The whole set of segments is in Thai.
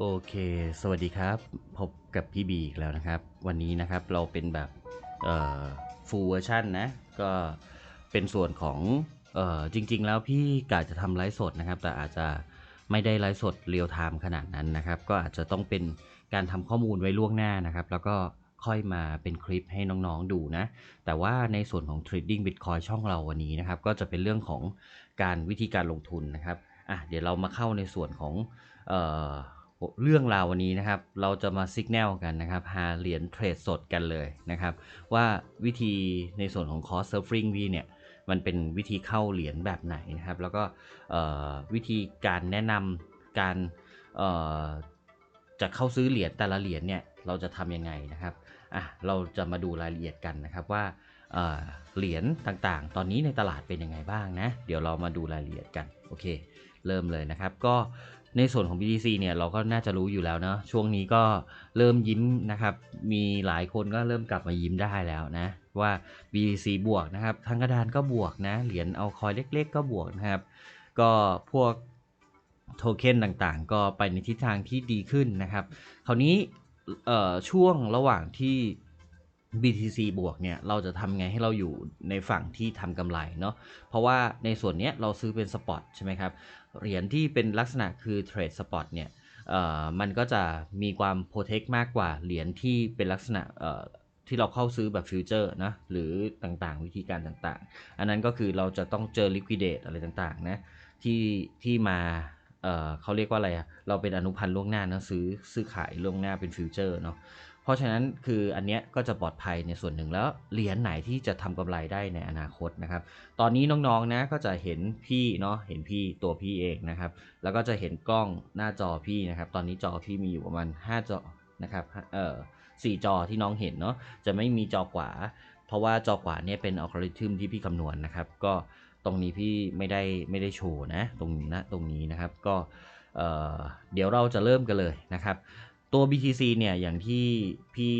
โอเค สวัสดีครับ พบกับพี่บีอีกแล้วนะครับ วันนี้นะครับเราเป็นแบบเอ่อ full version นะ ก็เป็นส่วนของเอ่อจริง ๆ แล้วพี่กะจะทำไลฟ์สดนะครับ แต่อาจจะไม่ได้ไลฟ์สดเรียลไทม์ขนาดนั้นนะครับ ก็อาจจะต้องเป็นการทำข้อมูลไว้ล่วงหน้านะครับ แล้วก็ค่อยมาเป็นคลิปให้น้องๆดูนะ แต่ว่าในส่วนของ Trading Bitcoin ช่องเราวันนี้นะครับ ก็จะเป็นเรื่องของการวิธีการลงทุนนะครับอะเดี๋ยวเรามาเข้าในส่วนของ เรื่องราววันนี้นะครับ เราจะมาซิกแนลกันนะครับ หาเหรียญเทรดสดกันเลยนะครับ ว่าวิธีในส่วนของคอร์สเซิร์ฟริงพี่เนี่ยมันเป็นวิธีเข้าเหรียญแบบไหนนะครับ แล้วก็วิธีการแนะนำการจะเข้าซื้อเหรียญแต่ละเหรียญเนี่ยเราจะทำยังไงนะครับอะเราจะมาดูรายละเอียดกันนะครับว่าเอ่อเหรียญต่างๆ ตอนนี้ในตลาดเป็นยังไงบ้างนะ เดี๋ยวเรามาดูรายละเอียดกัน โอเค เริ่มเลยนะครับ ก็ ในส่วนของ BTC เนี่ยเราก็น่าจะรู้อยู่แล้วเนาะช่วงนี้ก็เริ่มยิ้มนะครับ มีหลายคนก็เริ่มกลับมายิ้มได้แล้วนะว่า BTC บวกนะครับทางกระดานก็บวกนะเหรียญเอาคอยเล็ก ๆ ก็บวกนะครับ ก็พวกโทเค็นต่างๆ ก็ไปในทิศทางที่ดีขึ้นนะครับ คราวนี้เอ่อช่วงระหว่างที่ BTC บวกเนี่ยเราจะทำไงให้เราอยู่ในฝั่งที่ทำกำไรเนาะเพราะว่าในส่วนเนี้ยเราซื้อเป็นสปอตใช่ไหมครับ เหรียญที่เป็นลักษณะคือเทรดสปอตเนี่ยมันก็จะมีความโปรเทคมากกว่าเหรียญที่เป็นลักษณะที่เราเข้าซื้อแบบฟิวเจอร์นะหรือต่างๆ วิธีการต่างๆ อันนั้นก็คือเราจะต้องเจอ liquidate อะไรต่างๆนะที่ที่มาเเขาเรียกว่าอะไรอะเราเป็นอนุพันธ์ล่วงหน้านะซื้อซื้อขายล่วงหน้าเป็นฟิวเจอร์เนาะ เพราะฉะนั้นคืออันเนี้ยก็จะปลอดภัยในส่วนหนึ่งแล้วเหรียญไหนที่จะทำกำไรได้ในอนาคตนะครับ ตอนนี้น้องๆนะก็จะเห็นพี่เนาะเห็นพี่ตัวพี่เองนะครับ แล้วก็จะเห็นกล้องหน้าจอพี่นะครับ ตอนนี้จอพี่มีอยู่ประมาณ5จอนะครับเอ่อสี่จอที่น้องเห็นเนาะจะไม่มีจอขวา เพราะว่าจอขวาเนี่ยเป็นอัลกอริทึมที่พี่คำนวณนะครับ ก็ตรงนี้พี่ไม่ได้ไม่ได้โชว์นะตรงนี้นะตรงนี้นะครับก็เอ่อเดี๋ยวเราจะเริ่มกันเลยนะครับ ตัว BTC เนี่ยอย่างที่พี่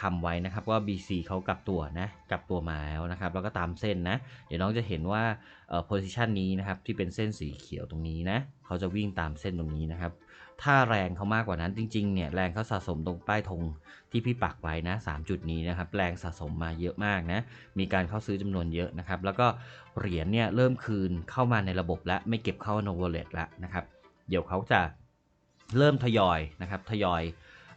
ทำไว้นะครับว่า BC เขากลับตัวนะกลับตัวมาแล้วนะครับแล้วก็ตามเส้นนะ เดี๋ยวน้องจะเห็นว่าเอ่อ position นี้นะครับที่เป็นเส้นสีเขียวตรงนี้นะเขาจะวิ่งตามเส้นตรงนี้นะครับ ถ้าแรงเขามากกว่านั้นจริงๆเนี่ยแรงเขาสะสมตรงป้ายธงที่พี่ปักไว้นะ3จุดนี้นะครับแรงสะสมมาเยอะมากนะมีการเข้าซื้อจำนวนเยอะนะครับแล้วก็เหรียญเนี่ยเริ่มคืนเข้ามาในระบบแล้วไม่เก็บเข้า no wallet แล้วนะครับเดี๋ยวเขาจะ เริ่มทยอยนะครับทยอย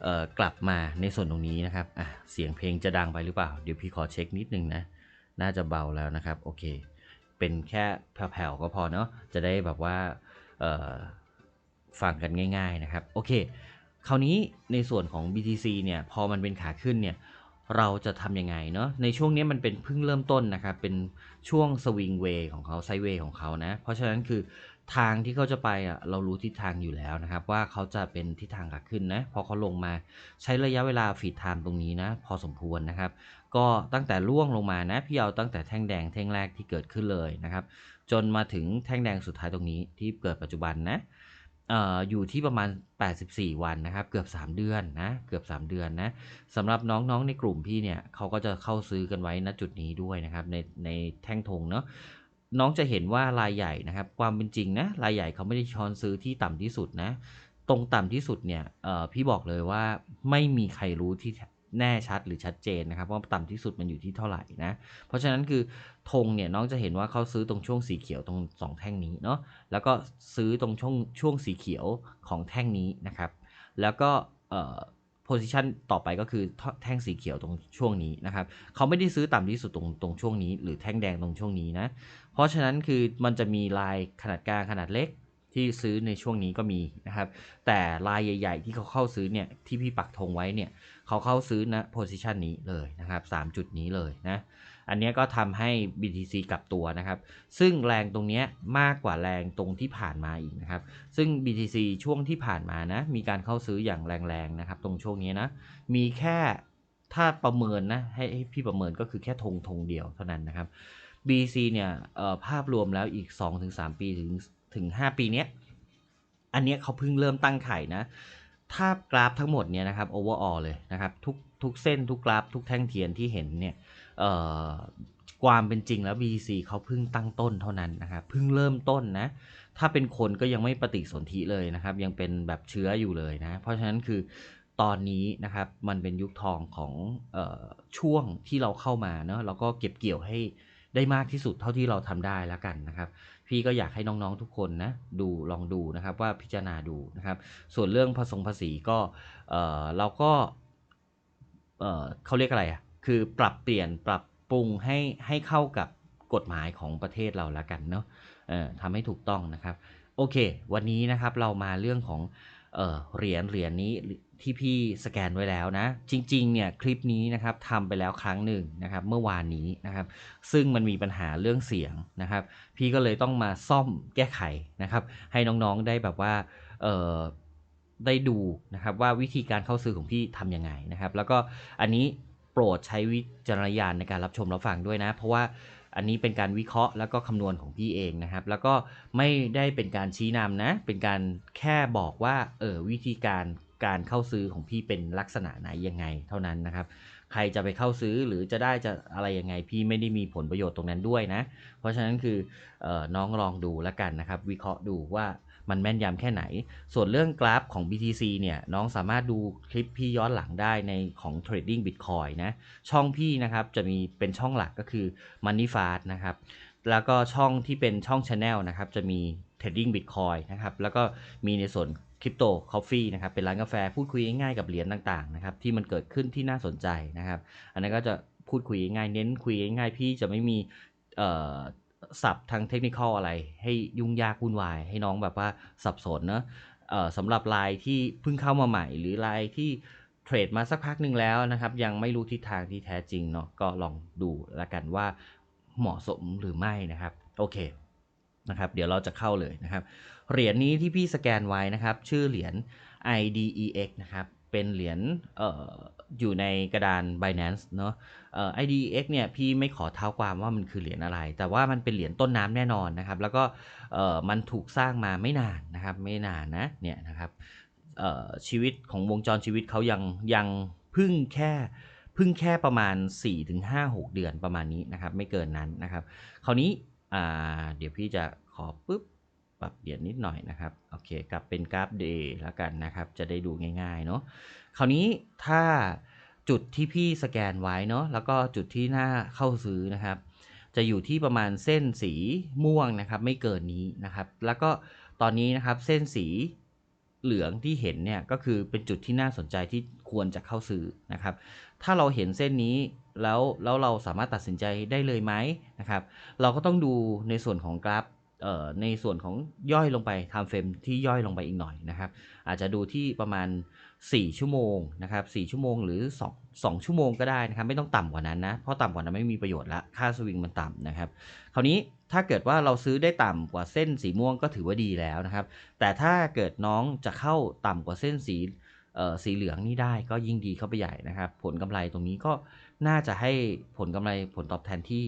ออกลับมาในส่วนตรงนี้นะครับเสียงเพลงจะดังไปหรือเปล่า เดี๋ยวพี่ขอเช็คนิดนึงนะ น่าจะเบาแล้วนะครับโอเค เป็นแค่แผ่วๆก็พอเนาะจะได้แบบว่าฟังกันง่าย ๆนะครับโอเค คราวนี้ในส่วนของ BTC เนี่ยพอมันเป็นขาขึ้นเนี่ย เราจะทำยังไงเนาะในช่วงนี้มันเป็นเพิ่งเริ่มต้นนะครับเป็นช่วงสวิงเวย์ของเขาไซเวย์ของเขานะ เพราะฉะนั้นคือทางที่เขาจะไปอะเรารู้ทิศทางอยู่แล้วนะครับ ว่าเขาจะเป็นทิศทางขาขึ้นนะพอเขาลงมาใช้ระยะเวลาฟีดไทม์ตรงนี้นะ พอสมควรนะครับ ก็ตั้งแต่ล่วงลงมานะพี่เอาตั้งแต่แท่งแดงแท่งแรกที่เกิดขึ้นเลยนะครับ จนมาถึงแท่งแดงสุดท้ายตรงนี้ที่เกิดปัจจุบันนะเอยู่ที่ประมาณ 84 วันนะครับ เกือบ 3 เดือนนะเกือบ 3 เดือนนะสำหรับน้องๆในกลุ่มพี่เนี่ยเขาก็จะเข้าซื้อกันไว้ณจุดนี้ด้วยนะครับในในแท่งธงเนาะน้องจะเห็นว่ารายใหญ่นะครับ ความเป็นจริงนะรายใหญ่เขาไม่ได้ช้อนซื้อที่ต่ำที่สุดนะ ตรงต่ำที่สุดเนี่ยพี่บอกเลยว่าไม่มีใครรู้ที่ แน่ชัดหรือชัดเจนนะครับว่าต่ำที่สุดมันอยู่ที่เท่าไหร่นะ เพราะฉะนั้นคือธงเนี่ยน้องจะเห็นว่าเขาซื้อตรงช่วงสีเขียวตรงสองแท่งนี้เนาะแล้วก็ซื้อตรงช่วงช่วงสีเขียวของแท่งนี้นะครับ แล้วก็เอ่อ position ต่อไปก็คือแท่งสีเขียวตรงช่วงนี้นะครับเขาไม่ได้ซื้อต่ำที่สุดตรงตรงช่วงนี้ หรือแท่งแดงตรงช่วงนี้นะ เพราะฉะนั้นคือมันจะมีลายขนาดกลางขนาดเล็กที่ซื้อในช่วงนี้ก็มีนะครับ แต่ลายใหญ่ ๆ ที่เขาเข้าซื้อเนี่ยที่พี่ปักธงไว้เนี่ย เขาเข้าซื้อนะ position นี้เลยนะครับ3จุดนี้เลยนะ อันนี้ก็ทำให้ BTC กลับตัวนะครับ ซึ่งแรงตรงนี้มากกว่าแรงตรงที่ผ่านมาอีกนะครับ ซึ่ง BTC ช่วงที่ผ่านมานะ มีการเข้าซื้ออย่างแรงๆนะครับ ตรงช่วงนี้นะ มีแค่ถ้าประเมินนะให้ให้พี่ประเมินก็คือแค่ธงธงเดียวเท่านั้นนะครับ BC เนี่ยภาพรวมแล้วอีก 2-3 ปีถึงถึง 5 ปีเนี้ย อันเนี้ยเขาเพิ่งเริ่มตั้งไข่นะ ถ้ากราฟทั้งหมดเนี่ยนะครับ overall เลยนะครับทุกทุกเส้นทุกกราฟ ทุกแท่งเทียนที่เห็นเนี่ยความเป็นจริงแล้ว BC เขาเพิ่งตั้งต้นเท่านั้นนะครับเพิ่งเริ่มต้นนะถ้าเป็นคนก็ยังไม่ปฏิสนธิเลยนะครับ ยังเป็นแบบเชื้ออยู่เลยนะ เพราะฉะนั้นคือตอนนี้นะครับมันเป็นยุคทองของออช่วงที่เราเข้ามาเนาะแล้วก็เก็บเกี่ยวให้ ได้มากที่สุดเท่าที่เราทำได้แล้วกันนะครับ พี่ก็อยากให้น้องๆทุกคนนะดูลองดูนะครับว่าพิจารณาดูนะครับ ส่วนเรื่องผสมภาษีก็เออเราก็เออเขาเรียกอะไรอะคือปรับเปลี่ยนปรับปรุงให้ให้เข้ากับกฎหมายของประเทศเราแล้วกันเนาะเออทำให้ถูกต้องนะครับ โอเค วันนี้นะครับเรามาเรื่องของเออเหรียญเหรียญนี้ ที่พี่สแกนไว้แล้วนะ จริง ๆ เนี่ยคลิปนี้นะครับทำไปแล้วครั้งหนึ่งนะครับ เมื่อวานนี้นะครับ ซึ่งมันมีปัญหาเรื่องเสียงนะครับ พี่ก็เลยต้องมาซ่อมแก้ไขนะครับ ให้น้องๆได้แบบว่าเออได้ดูนะครับว่าวิธีการเข้าซื้อของพี่ทำยังไงนะครับ แล้วก็อันนี้โปรดใช้วิจารณญาณในการรับชมรับฟังด้วยนะ เพราะว่าอันนี้เป็นการวิเคราะห์แล้วก็คำนวณของพี่เองนะครับ แล้วก็ไม่ได้เป็นการชี้นำนะ เป็นการแค่บอกว่าเออวิธีการ การเข้าซื้อของพี่เป็นลักษณะไหนยังไงเท่านั้นนะครับ ใครจะไปเข้าซื้อหรือจะได้จะอะไรยังไงพี่ไม่ได้มีผลประโยชน์ตรงนั้นด้วยนะ เพราะฉะนั้นคืออน้องลองดูแล้วกันนะครับ วิเคราะห์ดูว่ามันแม่นยำแค่ไหน ส่วนเรื่องกราฟของ BTC เนี่ยน้องสามารถดูคลิปพี่ย้อนหลังได้ในของ Trading Bitcoin นะ ช่องพี่นะครับจะมีเป็นช่องหลักก็คือ Money Fast นะครับ แล้วก็ช่องที่เป็นช่อง Channel นะครับจะมี Trading Bitcoin นะครับ แล้วก็มีในส่วน คริปโตคอฟฟี่นะครับเป็นร้านกาแฟพูดคุยง่ายๆกับเหรียญต่างๆนะครับที่มันเกิดขึ้นที่น่าสนใจนะครับ อันนั้นก็จะพูดคุยง่ายเน้นคุยง่ายพี่จะไม่มีศัพท์ทางเทคนิคอะไร ให้ยุ่งยากวุ่นวาย ให้น้องแบบว่าสับสนเนะสำหรับลายที่เพิ่งเข้ามาใหม่ หรือลายที่เทรดมาสักพักหนึ่งแล้วนะครับ ยังไม่รู้ทิศทางที่แท้จริงเนาะก็ลองดูแล้วกันว่าเหมาะสมหรือไม่นะครับ โอเคนะครับ เดี๋ยวเราจะเข้าเลยนะครับ เหรียญนี้ที่พี่สแกนไว้นะครับ ชื่อเหรียญ IDEX นะครับ เป็นเหรียญอออยู่ในกระดาน Binance เนาะ IDX เนี่ยพี่ไม่ขอเท้าความว่ามันคือเหรียญอะไร แต่ว่ามันเป็นเหรียญต้นน้ำแน่นอนนะครับ แล้วก็มันถูกสร้างมาไม่นานนะครับ ไม่นานนะ เนี่ยนะครับชีวิตของวงจรชีวิตเขายังยังพึ่งแค่พึ่งแค่ประมาณ 4-5-6 เดือนประมาณนี้นะครับ ไม่เกินนั้นนะครับ คราวนี้เดี๋ยวพี่จะขอปุ๊บ ปรับเปลี่ยนนิดหน่อยนะครับโอเคกลับเป็นกราฟเดย์แล้วกันนะครับ จะได้ดูง่ายๆเนาะคราวนี้ถ้าจุดที่พี่สแกนไว้เนาะแล้วก็จุดที่หน้าเข้าซื้อนะครับ จะอยู่ที่ประมาณเส้นสีม่วงนะครับ ไม่เกินนี้นะครับ แล้วก็ตอนนี้นะครับเส้นสีเหลืองที่เห็นเนี่ยก็คือเป็นจุดที่น่าสนใจที่ควรจะเข้าซื้อนะครับ ถ้าเราเห็นเส้นนี้แล้วแล้วเราสามารถตัดสินใจได้เลยไหมนะครับ เราก็ต้องดูในส่วนของกราฟ ในส่วนของย่อยลงไปทำเฟรมที่ย่อยลงไปอีกหน่อยนะครับ อาจจะดูที่ประมาณ 4 ชั่วโมงนะครับ4ชั่วโมงหรือ 2 2 ชั่วโมงก็ได้นะครับ ไม่ต้องต่ำกว่านั้นนะ เพราะต่ำกว่านั้นไม่มีประโยชน์ละค่าสวิงมันต่ำนะครับ คราวนี้ถ้าเกิดว่าเราซื้อได้ต่ำกว่าเส้นสีม่วงก็ถือว่าดีแล้วนะครับ แต่ถ้าเกิดน้องจะเข้าต่ำกว่าเส้นสีสีเหลืองนี่ได้ก็ยิ่งดีเข้าไปใหญ่นะครับ ผลกำไรตรงนี้ก็น่าจะให้ผลกำไรผลตอบแทนที่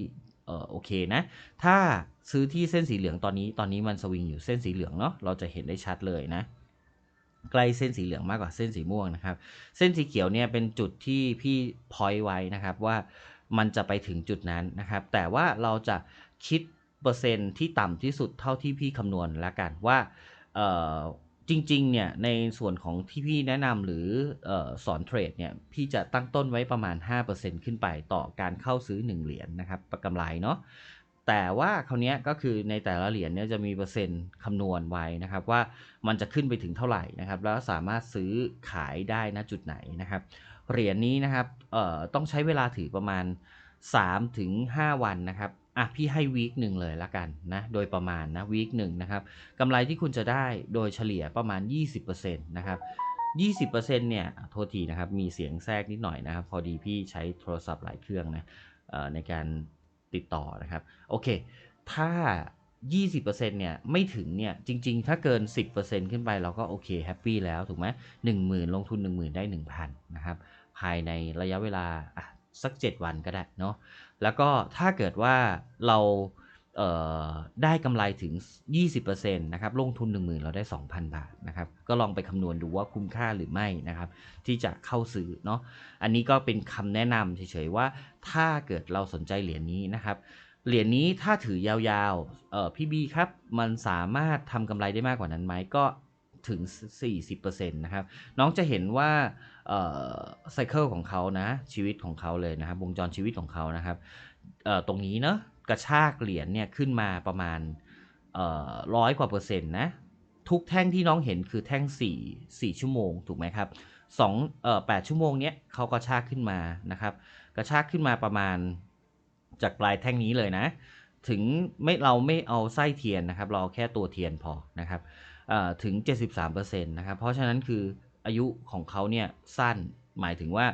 เออโอเคนะ ถ้าซื้อที่เส้นสีเหลืองตอนนี้ตอนนี้มันสวิงอยู่เส้นสีเหลืองเนาะเราจะเห็นได้ชัดเลยนะ ใกล้เส้นสีเหลืองมากกว่าเส้นสีม่วงนะครับ เส้นสีเขียวเนี่ยเป็นจุดที่พี่พอยไว้นะครับว่ามันจะไปถึงจุดนั้นนะครับ แต่ว่าเราจะคิดเปอร์เซ็นต์ที่ต่ำที่สุดเท่าที่พี่คำนวณแล้วกันว่า จริงๆ เนี่ยในส่วนของที่พี่แนะนำหรืออสอนเทรดเนี่ยพี่จะตั้งต้นไว้ประมาณ 5%ขึ้นไปต่อการเข้าซื้อ 1 เหรียญนนะครับประกำไรเนาะแต่ว่าคราวนี้ก็คือในแต่ละเหรียญเนี่ยจะมีเปอร์เซ็นต์คำนวณไว้นะครับว่ามันจะขึ้นไปถึงเท่าไหร่นะครับแล้วสามารถซื้อขายได้ณจุดไหนนะครับเหรียญนี้นะครับต้องใช้เวลาถือประมาณ 3-5 วันนะครับ อะพี่ให้วีคหนึ่งเลยละกันนะโดยประมาณนะวีคหนึ่งนะครับกำไรที่คุณจะได้โดยเฉลี่ยประมาณ 20%นะครับ20%เนี่ยโทษทีนะครับมีเสียงแทรกนิดหน่อยนะครับ พอดีพี่ใช้โทรศัพท์หลายเครื่องนะในการติดต่อนะครับโอเค ถ้า 20%เนี่ยไม่ถึงเนี่ยจริง ๆ ถ้าเกิน 10%ขึ้นไปเราก็โอเคแฮปปี้แล้วถูกไหมหนึ่งหมื่นลงทุน 10,000 ได้ 1,000นะครับภายในระยะเวลาอะ สัก 7 วันก็ได้เนาะแล้วก็ถ้าเกิดว่าเราเได้กำไรถึง 20%นะครับลงทุน 10,000 เราได้ 2,000 บาทนะครับก็ลองไปคำนวณดูว่าคุ้มค่าหรือไม่นะครับที่จะเข้าซื้อเนาะอันนี้ก็เป็นคำแนะนำเฉยๆว่าถ้าเกิดเราสนใจเหรียญนี้นะครับเหรียญนี้ถ้าถือยาวๆพี่บีครับ มันสามารถทำกำไรได้มากกว่านั้นไหมก็ ถึง 40%นะครับ น้องจะเห็นว่าไซเคิลของเขานะ ชีวิตของเขาเลยนะครับ วงจรชีวิตของเขานะครับตรงนี้เนาะกระชากเหรียญเนี่ยขึ้นมาประมาณร้อยกว่าเปอร์เซ็นต์นะ ทุกแท่งที่น้องเห็นคือแท่ง 4 4 ชั่วโมง ถูกไหมครับ2เอ่อ8ชั่วโมงเนี้ยเขากระชากขึ้นมานะครับ กระชากขึ้นมาประมาณจากปลายแท่งนี้เลยนะ ถึงไม่เราไม่เอาไส้เทียนนะครับ เราแค่ตัวเทียนพอนะครับ ถึง 73%นะครับ เพราะฉะนั้นคืออายุของเขาเนี่ยสั้นหมายถึงว่า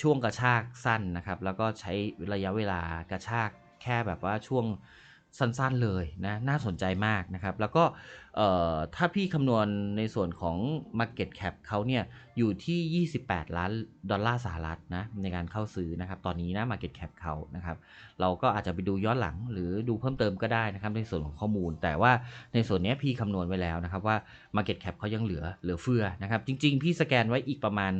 ช่วงกระชากสั้นนะครับ แล้วก็ใช้ระยะเวลากระชากแค่แบบว่าช่วง สั้นๆเลยนะน่าสนใจมากนะครับ แล้วก็ถ้าพี่คำนวณในส่วนของ Market Cap เขาเนี่ยอยู่ที่ 28 ล้านดอลลาร์สหรัฐนะในการเข้าซื้อนะครับ ตอนนี้นะ Market Cap เขานะครับ เราก็อาจจะไปดูย้อนหลังหรือดูเพิ่มเติมก็ได้นะครับ ในส่วนของข้อมูล แต่ว่าในส่วนนี้พี่คำนวณไว้แล้วนะครับว่า Market Cap เขายังเหลือเหลือเฟือนะครับ จริง ๆ พี่สแกนไว้อีกประมาณ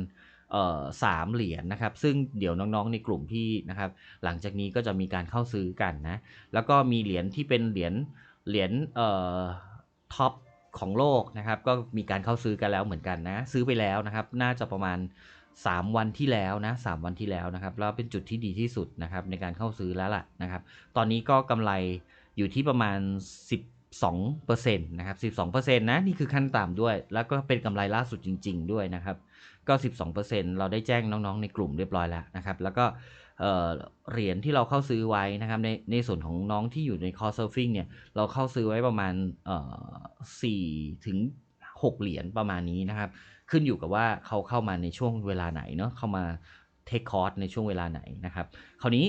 สามเหรียญนะครับ ซึ่งเดี๋ยวน้องๆในกลุ่มพี่นะครับ หลังจากนี้ก็จะมีการเข้าซื้อกันนะ แล้วก็มีเหรียญที่เป็นเหรียญเหรียญเอ่อท็อปของโลกนะครับ ก็มีการเข้าซื้อกันแล้วเหมือนกันนะ ซื้อไปแล้วนะครับ น่าจะประมาณ 3 วันที่แล้วนะ3วันที่แล้วนะครับ แล้วเป็นจุดที่ดีที่สุดนะครับในการเข้าซื้อแล้วล่ะนะครับ ตอนนี้ก็กำไรอยู่ที่ประมาณ12%นะครับ 12%นะ นี่คือขั้นต่ำด้วย แล้วก็เป็นกำไรล่าสุดจริง ๆ ด้วยนะครับ ก็ 12%เราได้แจ้งน้องๆ ในกลุ่มเรียบร้อยแล้วนะครับ แล้วก็เหรียญที่เราเข้าซื้อไว้นะครับ ในในส่วนของน้องที่อยู่ในคอร์ surfing เนี่ย เราเข้าซื้อไว้ประมาณเอ่อ4ถึง6เหรียญประมาณนี้นะครับ ขึ้นอยู่กับว่าเขาเข้ามาในช่วงเวลาไหนเนาะ เข้ามาเทคคอร์สในช่วงเวลาไหนนะครับ คราวนี้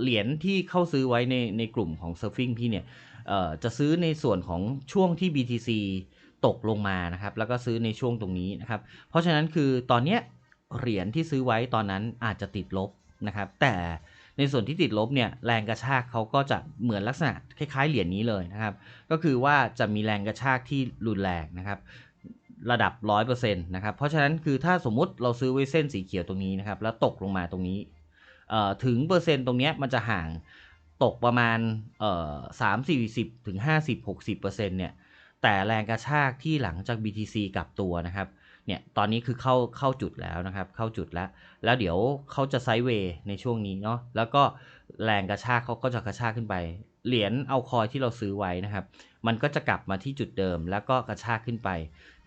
เหรียญที่เข้าซื้อไว้ในในกลุ่มของ surfing พี่เนี่ยจะซื้อในส่วนของช่วงที่ BTC ตกลงมานะครับ แล้วก็ซื้อในช่วงตรงนี้นะครับ เพราะฉะนั้นคือตอนเนี้ยเหรียญที่ซื้อไว้ตอนนั้นอาจจะติดลบนะครับ แต่ในส่วนที่ติดลบเนี่ยแรงกระชากเขาก็จะเหมือนลักษณะคล้ายๆเหรียญนี้เลยนะครับ ก็คือว่าจะมีแรงกระชากที่รุนแรงนะครับ ระดับ 100%นะครับ เพราะฉะนั้นคือถ้าสมมุติเราซื้อไว้เส้นสีเขียวตรงนี้นะครับ แล้วตกลงมาตรงนี้เอ่อถึงเปอร์เซ็นต์ตรงนี้มันจะห่างตกประมาณเอ่อสามสี่สิบถึงห้าสิบหกสิบเปอร์เซ็นต์เนี่ย แต่แรงกระชากที่หลังจาก BTC กลับตัวนะครับเนี่ยตอนนี้คือเข้าเข้าจุดแล้วนะครับ เข้าจุดแล้ว แล้วเดี๋ยวเขาจะไซด์เวย์ในช่วงนี้เนาะแล้วก็แรงกระชากเขาก็จะกระชากขึ้นไป เหรียญเอาคอยที่เราซื้อไว้นะครับ มันก็จะกลับมาที่จุดเดิมแล้วก็กระชากขึ้นไป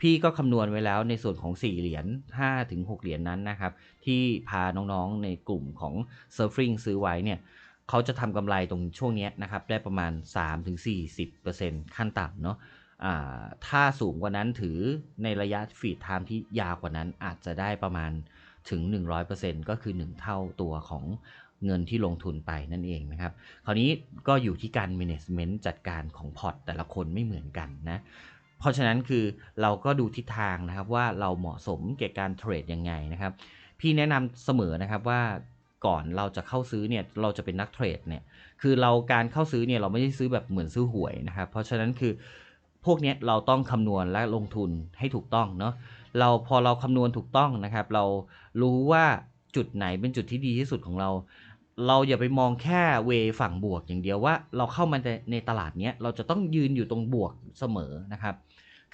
พี่ก็คำนวณไว้แล้วในส่วนของ 4 เหรียญ5ถึง6เหรียญนนั้นนะครับ ที่พาน้องๆในกลุ่มของ Surfing ซื้อไว้เนี่ยเขาจะทำกำไรตรงช่วงนี้นะครับ ได้ประมาณ 3-40%ขั้นต่ำเนาะ ถ้าสูงกว่านั้นถือในระยะฟีดไทม์ที่ยาวกว่านั้นอาจจะได้ประมาณถึง 100%ก็คือ 1 เท่าตัวของเงินที่ลงทุนไปนั่นเองนะครับ คราวนี้ก็อยู่ที่การ management จัดการของพอร์ตแต่ละคนไม่เหมือนกันนะ เพราะฉะนั้นคือเราก็ดูทิศทางนะครับว่าเราเหมาะสมแก่การเทรดยังไงนะครับ พี่แนะนำเสมอนะครับว่าก่อนเราจะเข้าซื้อเนี่ยเราจะเป็นนักเทรดเนี่ยคือเราการเข้าซื้อเนี่ยเราไม่ได้ซื้อแบบเหมือนซื้อหวยนะครับ เพราะฉะนั้นคือ พวกนี้เราต้องคำนวณและลงทุนให้ถูกต้องเนาะเราพอเราคำนวณถูกต้องนะครับ เรารู้ว่าจุดไหนเป็นจุดที่ดีที่สุดของเรา เราอย่าไปมองแค่เวฝั่งบวกอย่างเดียวว่า เราเข้ามาในตลาดเนี้ยเราจะต้องยืนอยู่ตรงบวกเสมอนะครับ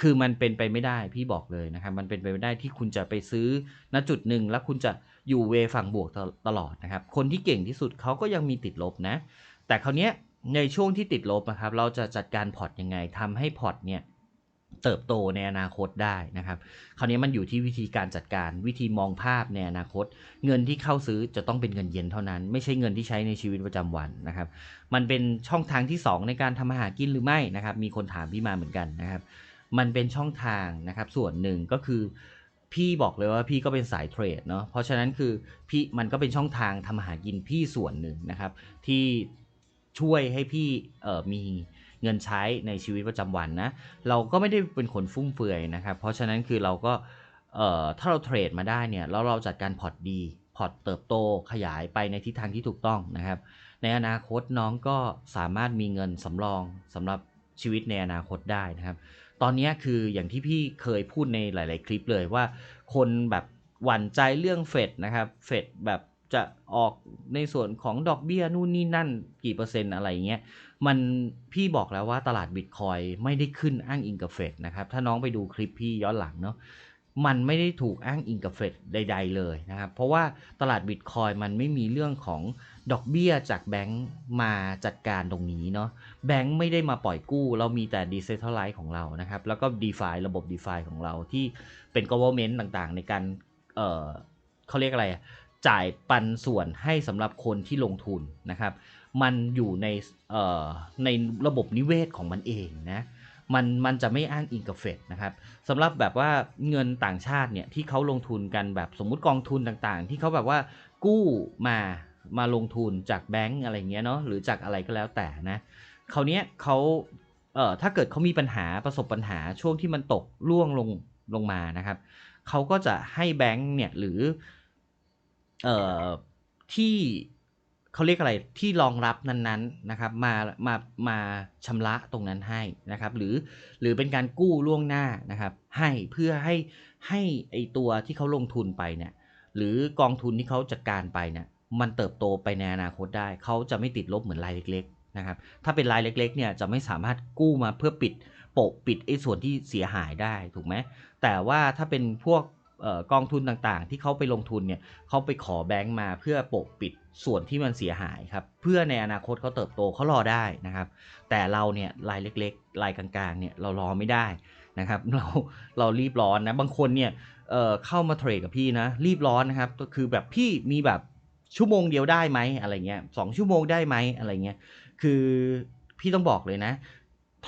คือมันเป็นไปไม่ได้พี่บอกเลยนะครับ มันเป็นไปไม่ได้ที่คุณจะไปซื้อณจุดหนึ่งแล้วคุณจะอยู่เวฝั่งบวกตตลอดนะครับ คนที่เก่งที่สุดเขาก็ยังมีติดลบนะ แต่คราวเนี้ย ในช่วงที่ติดลบนะครับ เราจะจัดการพอร์ตยังไงทำให้พอร์ตเนี่ยเติบโตในอนาคตได้นะครับ คราวนี้มันอยู่ที่วิธีการจัดการวิธีมองภาพในอนาคต เงินที่เข้าซื้อจะต้องเป็นเงินเย็นเท่านั้น ไม่ใช่เงินที่ใช้ในชีวิตประจำวันนะครับ มันเป็นช่องทางที่ 2 ในการทำมาหากินหรือไม่นะครับ มีคนถามพี่มาเหมือนกันนะครับ มันเป็นช่องทางนะครับ ส่วนหนึ่งก็คือ พี่บอกเลยว่าพี่ก็เป็นสายเทรดเนาะเพราะฉะนั้นคือพี่มันก็เป็นช่องทางทำมาหากินพี่ส่วนหนึ่งนะครับ ที่ ช่วยให้พี่เออมีเงินใช้ในชีวิตประจำวันนะ เราก็ไม่ได้เป็นคนฟุ่มเฟือยนะครับ เพราะฉะนั้นคือเราก็เอ่อถ้าเราเทรดมาได้เนี่ยแล้วเราจัดการพอร์ตดี พอร์ตเติบโตขยายไปในทิศทางที่ถูกต้องนะครับ ในอนาคตน้องก็สามารถมีเงินสำรองสำหรับชีวิตในอนาคตได้นะครับ ตอนนี้คืออย่างที่พี่เคยพูดในหลาย ๆ คลิปเลยว่า คนแบบหวั่นใจเรื่องเฟดนะครับ เฟดแบบ จะออกในส่วนของดอกเบี้ยนู่นนี่นั่นกี่เปอร์เซ็นต์อะไรเงี้ยมันพี่บอกแล้วว่าตลาดบิตคอยไม่ได้ขึ้นอ้างอิงกับเฟดนะครับ ถ้าน้องไปดูคลิปพี่ย้อนหลังเนาะมันไม่ได้ถูกอ้างอิงกับเฟดใด ๆ เลยนะครับ เพราะว่าตลาดบิตคอยมันไม่มีเรื่องของดอกเบี้ยจากแบงก์มาจัดการตรงนี้เนาะแบงก์ไม่ได้มาปล่อยกู้ เรามีแต่ Decentralize ของเรานะครับ แล้วก็ d e f i ระบบ d e f i ของเราที่เป็น government ต่างๆ ในการเออเขาเรียกอะไร จ่ายปันส่วนให้สำหรับคนที่ลงทุนนะครับ มันอยู่ในในระบบนิเวศของมันเองนะมันมันจะไม่อ้างอิงกับเฟดนะครับสำหรับแบบว่าเงินต่างชาติเนี่ยที่เขาลงทุนกันแบบสมมุติกองทุนต่างๆ ที่เขาแบบว่ากู้มามาลงทุนจากแบงก์อะไรเงี้ยเนาะหรือจากอะไรก็แล้วแต่นะคราวเนี้ยเขาเอ่อถ้าเกิดเขามีปัญหาประสบปัญหาช่วงที่มันตกล่วงลงลงมานะครับเขาก็จะให้แบงก์เนี่ยหรือ เอ่อที่เขาเรียกอะไรที่รองรับนั้นๆนะครับมามามาชำระตรงนั้นให้นะครับ หรือหรือเป็นการกู้ล่วงหน้านะครับ ให้เพื่อให้ให้ไอตัวที่เขาลงทุนไปเนี่ยหรือกองทุนที่เขาจัดการไปเนี่ยมันเติบโตไปในอนาคตได้ เขาจะไม่ติดลบเหมือนรายเล็ก ๆ นะครับ ถ้าเป็นรายเล็ก ๆ เนี่ยจะไม่สามารถกู้มาเพื่อปิดโปะปิดไอ้ส่วนที่เสียหายได้ถูกไหมแต่ว่าถ้าเป็นพวก กองทุนต่างๆ ที่เขาไปลงทุนเนี่ยเขาไปขอแบงก์มาเพื่อปกปิดส่วนที่มันเสียหายครับ เพื่อในอนาคตเขาเติบโตเขารอได้นะครับ แต่เราเนี่ยรายเล็กๆรายกลางๆเนี่ยเรารอไม่ได้นะครับเราเรารีบร้อนนะบางคนเนี่ยเเข้ามาเทรดกับพี่นะรีบร้อนนะครับก็คือแบบพี่มีแบบชั่วโมงเดียวได้ไหมอะไรเงี้ยสองชั่วโมงได้ไหมอะไรเงี้ยคือพี่ต้องบอกเลยนะ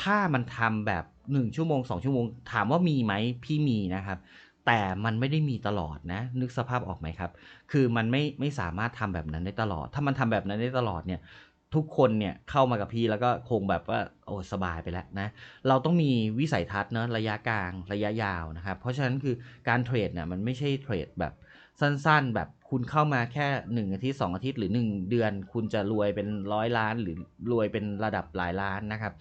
ถ้ามันทำแบบ 1 ชั่วโมง 2 ชั่วโมง ถามว่ามีไหมพี่มีนะครับ แต่มันไม่ได้มีตลอดนะ นึกสภาพออกไหมครับ คือมันไม่ไม่สามารถทำแบบนั้นได้ตลอด ถ้ามันทำแบบนั้นได้ตลอดเนี่ย ทุกคนเนี่ยเข้ามากับพี่แล้วก็คงแบบว่าโอ้สบายไปแล้วนะ เราต้องมีวิสัยทัศน์เนอะระยะกลางระยะยาวนะครับ เพราะฉะนั้นคือการเทรดเนี่ยมันไม่ใช่เทรดแบบสั้นๆ แบบคุณเข้ามาแค่ 1 อาทิตย์ 2 อาทิตย์หรือ 1 เดือน คุณจะรวยเป็นร้อยล้านหรือรวยเป็นระดับหลายล้านนะครับ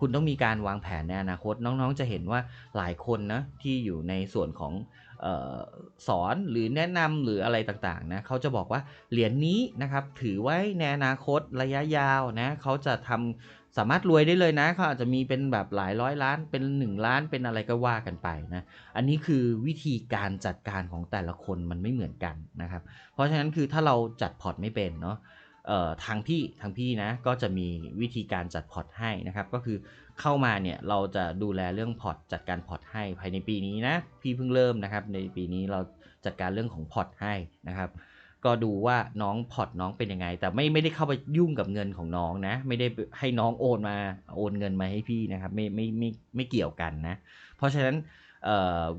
คุณต้องมีการวางแผนในอนาคตน้องๆ จะเห็นว่าหลายคนนะที่อยู่ในส่วนของออสอนหรือแนะนำหรืออะไรต่างๆนะเขาจะบอกว่าเหรียญนนี้นะครับถือไว้ในอนาคตระยะยาวนะเขาจะทำสามารถรวยได้เลยนะเขาอาจจะมีเป็นแบบหลายร้อยล้านเป็น 1 ล้านเป็นอะไรก็ว่ากันไปนะอันนี้คือวิธีการจัดการของแต่ละคนมันไม่เหมือนกันนะครับ เพราะฉะนั้นคือถ้าเราจัดพอร์ตไม่เป็นเนาะ ทางพี่ทางพี่นะก็จะมีวิธีการจัดพอร์ตให้นะครับก็คือเข้ามาเนี่ยเราจะดูแลเรื่องพอร์ตจัดการพอร์ตให้ภายในปีนี้นะพี่เพิ่งเริ่มนะครับในปีนี้เราจัดการเรื่องของพอร์ตให้นะครับก็ดูว่าน้องพอร์ตน้องเป็นยังไง แต่ไม่ไม่ได้เข้าไปยุ่งกับเงินของน้องนะ ไม่ได้ให้น้องโอนมาโอนเงินมาให้พี่นะครับไม่ไม่ไม่ไม่เกี่ยวกันนะ เพราะฉะนั้น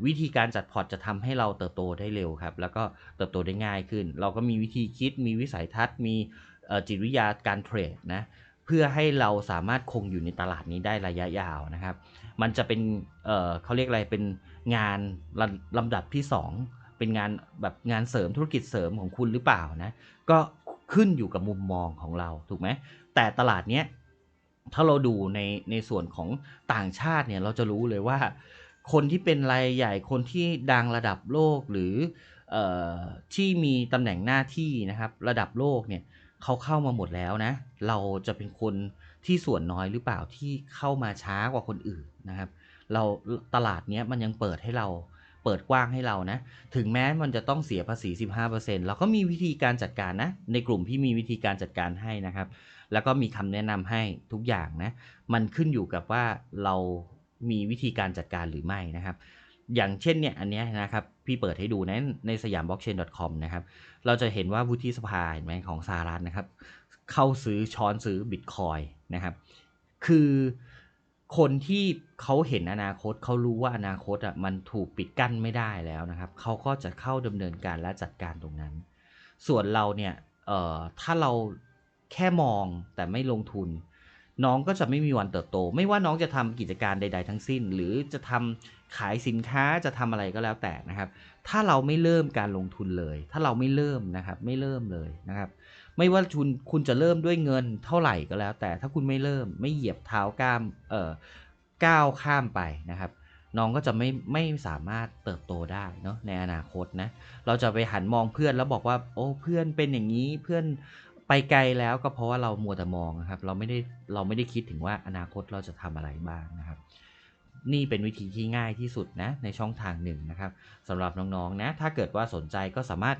วิธีการจัดพอร์ตจะทำให้เราเติบโตได้เร็วครับ แล้วก็เติบโตได้ง่ายขึ้น เราก็มีวิธีคิดมีวิสัยทัศน์มี จิตวิทยาการเทรดนะเพื่อให้เราสามารถคงอยู่ในตลาดนี้ได้ระยะยาวนะครับ มันจะเป็นเเขาเรียกอะไรเป็นงานลำลำดับที่ 2 เป็นงานแบบงานเสริมธุรกิจเสริมของคุณหรือเปล่านะก็ขึ้นอยู่กับมุมมองของเราถูกไหมแต่ตลาดเนี้ยถ้าเราดูในในส่วนของต่างชาติเนี่ยเราจะรู้เลยว่า คนที่เป็นรายใหญ่คนที่ดังระดับโลกหรือออที่มีตำแหน่งหน้าที่นะครับ ระดับโลกเนี่ย เขาเข้ามาหมดแล้วนะ เราจะเป็นคนที่ส่วนน้อยหรือเปล่าที่เข้ามาช้ากว่าคนอื่นนะครับ เราตลาดเนี้ยมันยังเปิดให้เราเปิดกว้างให้เรานะ ถึงแม้มันจะต้องเสียภาษี 15%เราก็มีวิธีการจัดการนะ ในกลุ่มพี่มีวิธีการจัดการให้นะครับ แล้วก็มีคำแนะนำให้ทุกอย่างนะ มันขึ้นอยู่กับว่าเรามีวิธีการจัดการหรือไม่นะครับ อย่างเช่นเนี่ยอันเนี้ยนะครับ พี่เปิดให้ดูนะในสยาม blockchain.com นะครับ เราจะเห็นว่าวุฒิสภาเห็นไหมของสหรัฐนะครับ เข้าซื้อช้อนซื้อบิตคอยนะครับ คือคนที่เขาเห็นอนาคตเขารู้ว่าอนาคตอะมันถูกปิดกั้นไม่ได้แล้วนะครับ เขาก็จะเข้าดำเนินการและจัดการตรงนั้น ส่วนเราเนี่ยเอ่อถ้าเราแค่มองแต่ไม่ลงทุน น้องก็จะไม่มีวันเติบโต ไม่ว่าน้องจะทำกิจการใด ๆ ทั้งสิ้น หรือจะทำ ขายสินค้าจะทำอะไรก็แล้วแต่นะครับ ถ้าเราไม่เริ่มการลงทุนเลย ถ้าเราไม่เริ่มนะครับ ไม่เริ่มเลยนะครับ ไม่ว่าคุณคุณจะเริ่มด้วยเงินเท่าไหร่ก็แล้ว แต่ถ้าคุณไม่เริ่มไม่เหยียบเท้าก้ามเอ่อก้าวข้ามไปนะครับ น้องก็จะไม่ไม่สามารถเติบโตได้เนาะในอนาคตนะ เราจะไปหันมองเพื่อนแล้วบอกว่า โอ้เพื่อนเป็นอย่างนี้เพื่อนไปไกลแล้วก็เพราะว่าเรามัวแต่มองนะครับ เราไม่ได้เราไม่ได้คิดถึงว่าอนาคตเราจะทำอะไรบ้างนะครับ นี่เป็นวิธีที่ง่ายที่สุดนะในช่องทางหนึ่งนะครับสำหรับน้องๆนะถ้าเกิดว่าสนใจก็สามารถ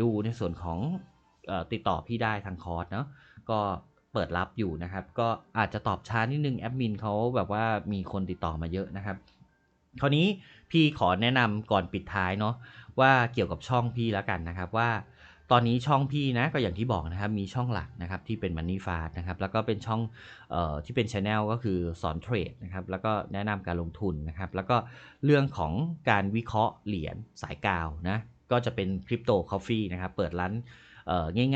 ดูในส่วนของอติดต่อพี่ได้ทางคอร์สเนาะก็เปิดรับอยู่นะครับ ก็อาจจะตอบช้านิดนึงแอดมินเขาแบบว่ามีคนติดต่อมาเยอะนะครับ คราวนี้พี่ขอแนะนำก่อนปิดท้ายเนาะว่าเกี่ยวกับช่องพี่แล้วกันนะครับว่า ตอนนี้ช่องพี่นะก็อย่างที่บอกนะครับมีช่องหลักนะครับที่เป็น Money f a s t นะครับแล้วก็เป็นช่องออที่เป็น Channel ก็คือสอนเทรดนะครับแล้วก็แนะนำการลงทุนนะครับแล้วก็เรื่องของการวิเคราะห์เหรียญสายกาวนะก็จะเป็นคริปโตคอฟฟี่นะครับเปิดร้าน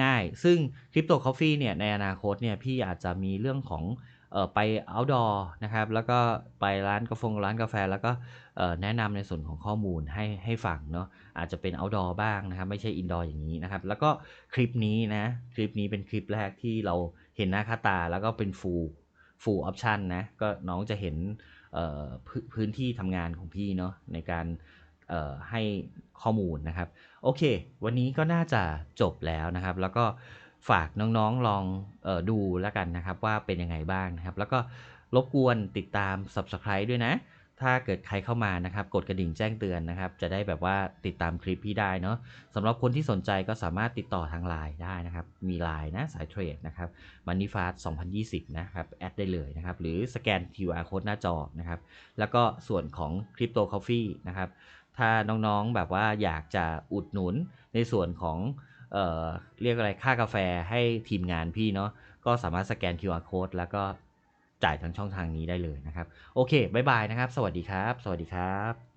ง่ายๆ ซึ่งคริปโตคอฟฟี่เนี่ยในอนาคตเนี่ยพี่อาจจะมีเรื่องของ เออไป outdoor นะครับ แล้วก็ไปร้านกาแฟร้านกาแฟ แล้วก็แนะนำในส่วนของข้อมูลให้ให้ฟังเนาะอาจจะเป็น outdoor บ้างนะครับ ไม่ใช่ indoor อย่างนี้นะครับ แล้วก็คลิปนี้นะคลิปนี้เป็นคลิปแรกที่เราเห็นหน้าค่าตาแล้วก็เป็น full full option นะก็น้องจะเห็นพ,พื้นที่ทำงานของพี่เนาะในการให้ข้อมูลนะครับ โอเค วันนี้ก็น่าจะจบแล้วนะครับ แล้วก็ ฝากน้องๆลองออดูแล้วกันนะครับ ว่าเป็นยังไงบ้างนะครับ แล้วก็รบกวนติดตาม subscribe ด้วยนะ ถ้าเกิดใครเข้ามานะครับ กดกระดิ่งแจ้งเตือนนะครับ จะได้แบบว่าติดตามคลิปพี่ได้เนาะสำหรับคนที่สนใจก็สามารถติดต่อทางไลน์ได้นะครับ มีไลน์นะสายเทรดนะครับ Money Fast 2020 นะครับ แอดได้เลยนะครับ หรือสแกน QR Code หน้าจอนะครับ แล้วก็ส่วนของ Crypto Coffee นะครับ ถ้าน้องๆแบบว่าอยากจะอุดหนุนในส่วนของ เเรียกอะไรค่ากาแฟให้ทีมงานพี่เนาะก็สามารถสแกน QR Code แล้วก็จ่ายทางช่องทางนี้ได้เลยนะครับ โอเคบ๊ายบายนะครับ สวัสดีครับ สวัสดีครับ